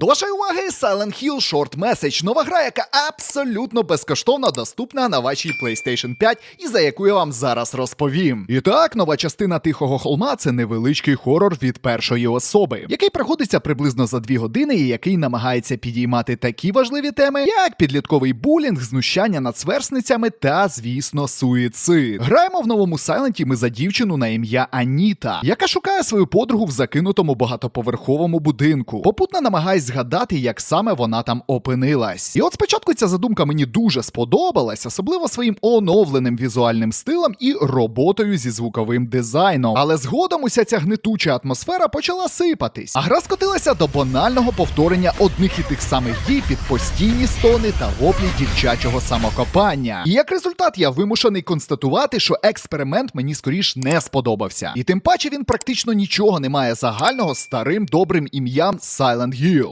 До уваги Silent Hill Short Message. Нова гра, яка абсолютно безкоштовно доступна на вашій PlayStation 5 і за яку я вам зараз розповім. І так, нова частина тихого холма це невеличкий хорор від першої особи, який проходиться приблизно за дві години, і який намагається підіймати такі важливі теми, як підлітковий булінг, знущання над сверстницями та, звісно, суїцид. Граємо в новому Сайленті ми за дівчину на ім'я Аніта, яка шукає свою подругу в закинутому багатоповерховому будинку. Попутно намагається згадати, як саме вона там опинилась. І от спочатку ця задумка мені дуже сподобалась, особливо своїм оновленим візуальним стилем і роботою зі звуковим дизайном. Але згодом уся ця гнетуча атмосфера почала сипатись. А гра скотилася до банального повторення одних і тих самих дій під постійні стони та воплі дівчачого самокопання. І як результат, я вимушений констатувати, що експеримент мені скоріш не сподобався. І тим паче він практично нічого не має загального з старим добрим ім'ям Silent Hill.